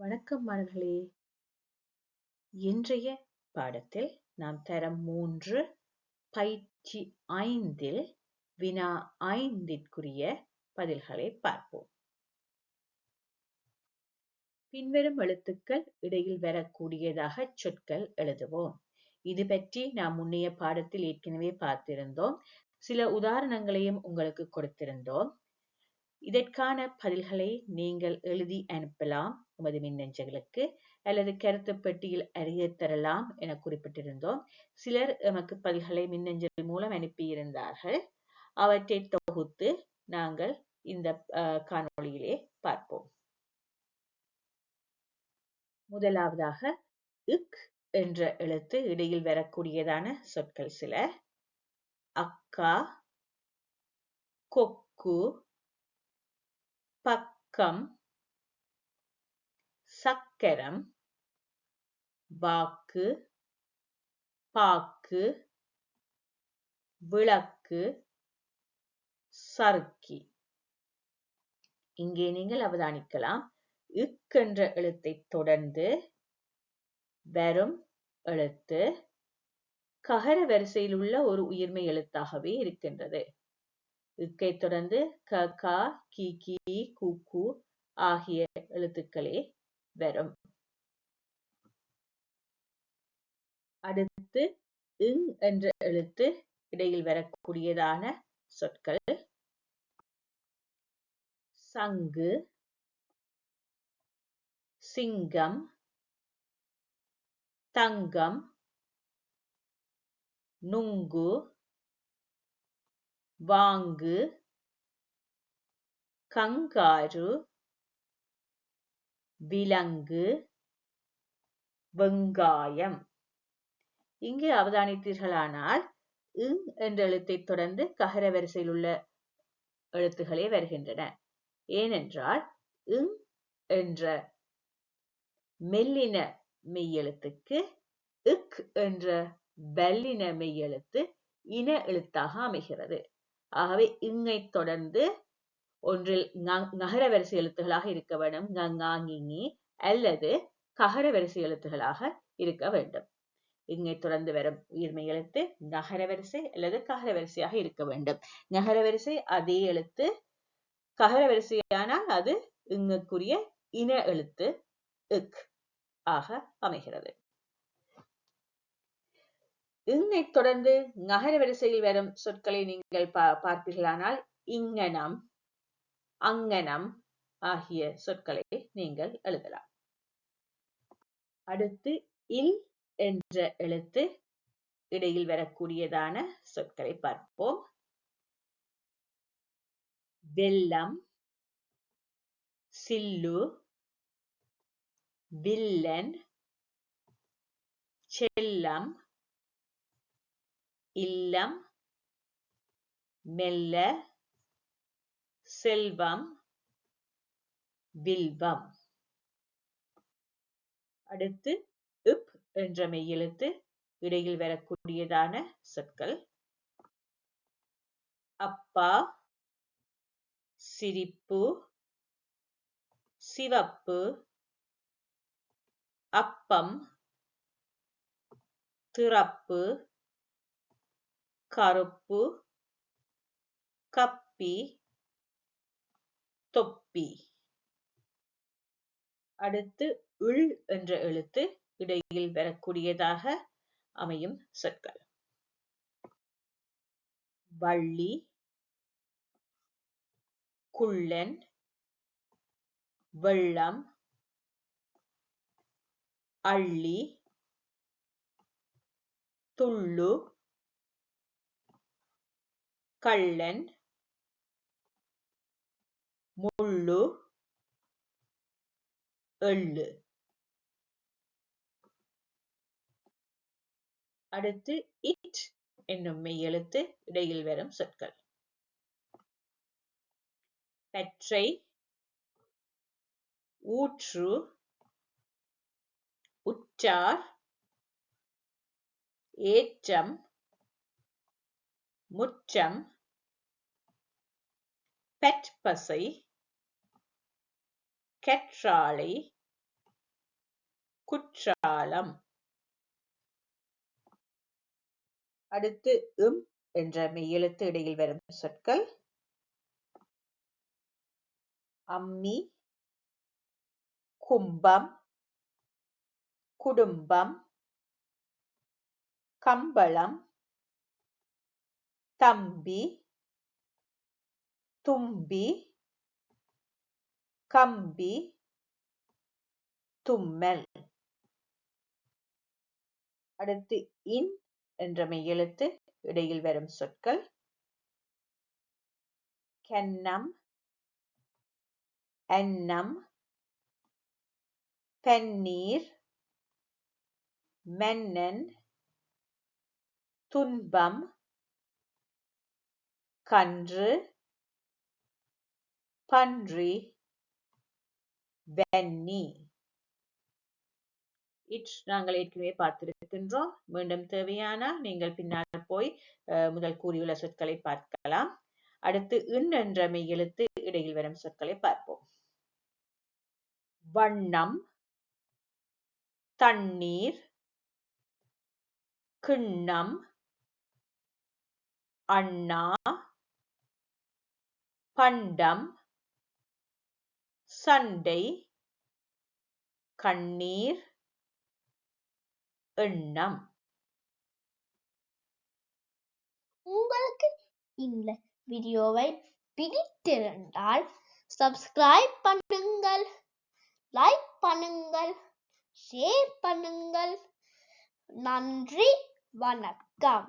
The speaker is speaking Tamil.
வணக்கம் மாணவர்களே. இன்றைய பாடத்தில் நாம் தரம் மூன்று பயிற்சி ஐந்தில் வினா ஐந்திற்குரிய பதில்களை பார்ப்போம். பின்வரும் எழுத்துக்கள் இடையில் வரக்கூடியதாக சொற்கள் எழுதுவோம். இது பற்றி நாம் முன்னைய பாடத்தில் ஏற்கனவே பார்த்திருந்தோம். சில உதாரணங்களையும் உங்களுக்கு கொடுத்திருந்தோம். இதற்கான பதில்களை நீங்கள் எழுதி அனுப்பலாம் உமது மின்னஞ்சல்களுக்கு அல்லது கருத்து பெட்டியில் அறிய தரலாம் என குறிப்பிட்டிருந்தோம். சிலர் எமக்கு பதில்களை மின்னஞ்சல் மூலம் அனுப்பியிருந்தார்கள். அவற்றை தொகுத்து நாங்கள் இந்த காணொளியிலே பார்ப்போம். முதலாவதாக இக் என்ற எழுத்து இடையில் வரக்கூடியதான சொற்கள் சில. அக்கா கொக்கு பக்கம் சக்கரம் வாக்கு பாக்கு விளக்கு சறுக்கி. இங்கே நீங்கள் அவதானிக்கலாம். இக் என்ற எழுத்தை தொடர்ந்து வரும் எழுத்து ககர வரிசையில் உள்ள ஒரு உயிர்மை எழுத்தாகவே இருக்கின்றது. இக்கை தொடர்ந்து க கா கி கி கு கு ஆகிய எழுத்துக்களே வரும். அடுத்து இங் என்ற எழுத்து இடையில் வரக்கூடியதான சொற்கள். சங்கு சிங்கம் தங்கம் நுங்கு வாங்கு கங்காரு விலங்கு வெங்காயம். இங்கே அவதானித்தீர்களானால் இங் என்ற எழுத்தை தொடர்ந்து ககர வரிசையில் உள்ள எழுத்துக்களே வருகின்றன. ஏனென்றால் இங் என்ற மெல்லின மெய்யெழுத்துக்கு இக் என்ற வல்லின மெய்யெழுத்து இன எழுத்தாக அமைகிறது. ஆகவே இங்கை தொடர்ந்து ஒன்றில் நகர வரிசை எழுத்துகளாக இருக்க வேண்டும். நங்காங்கிங்கி அல்லது ககர வரிசை எழுத்துகளாக இருக்க வேண்டும். இங்கை தொடர்ந்து வரும் உயிர்மை எழுத்து நகர வரிசை அல்லது ககர வரிசையாக இருக்க வேண்டும். நகர வரிசை அதே எழுத்து ககர வரிசையானால் அது இங்குக்குரிய இன எழுத்து இக் ஆக அமைகிறது. இங்கை தொடர்ந்து நகர வரிசையில் வரும் சொற்களை நீங்கள் பா பார்ப்பீர்களானால் இங்கனம் அங்கனம் ஆகிய சொற்களை நீங்கள் எழுதலாம். அடுத்து இல் என்ற எழுத்து இடையில் வரக்கூடியதான சொற்களை பார்ப்போம். வெள்ளம் சில்லு வில்லன் செல்லம் இல்லம் மெல்ல செல்வம் வில்வம். அடுத்து இப் என்ற மெய்யெழுத்து இடையில் வரக்கூடியதான சொற்கள். அப்பா சிரிப்பு சிவப்பு அப்பம் திறப்பு கருப்பு கப்பி தொப்பி. அடுத்து உள் என்ற எழுத்து இடையில் வரக்கூடியதாக அமையும் சொற்கள். வள்ளி குள்ளன் வெள்ளம் அள்ளி துள்ளு கள்ளன் முள்ளு எள்ளு. அடுத்து இட் என்னும் மெய்யெழுத்து இடையில் வரும் சொற்கள். பற்றை ஊற்று உற்றார் ஏற்றம் முற்றம் பெற்பசை கற்றாழை குற்றாலம். அடுத்து இம் என்ற மெய்யெழுத்து இடையில் வரும் சொற்கள். அம்மி கும்பம் குடும்பம் கம்பளம் தம்பி தும்பி கம்பி தும்மல். அடுத்து இன் என்ற மெய்யெழுத்து இடையில் வரும் சொற்கள். கென்னம் அன்னம் பன்னீர் மன்னன் துன்பம் கன்று பன்றி வன்னி இட் நாங்கள் ஏற்கனவே பார்த்திருக்கின்றோம். மீண்டும் தேவையானால் நீங்கள் பின்னால் போய் முதல் கூறியுள்ள சொற்களை பார்க்கலாம். அடுத்து இன் என்ற மெய் எழுத்து இடையில் வரும் சொற்களை பார்ப்போம். வண்ணம் தண்ணீர் கிண்ணம் அண்ணா பண்டம் சண்டை கண்ணீர் எண்ணம். உங்களுக்கு இந்த வீடியோவை பிடித்திருந்தால் சப்ஸ்கிரைப் பண்ணுங்கள் லைக் பண்ணுங்கள் ஷேர் பண்ணுங்கள். நன்றி வணக்கம்.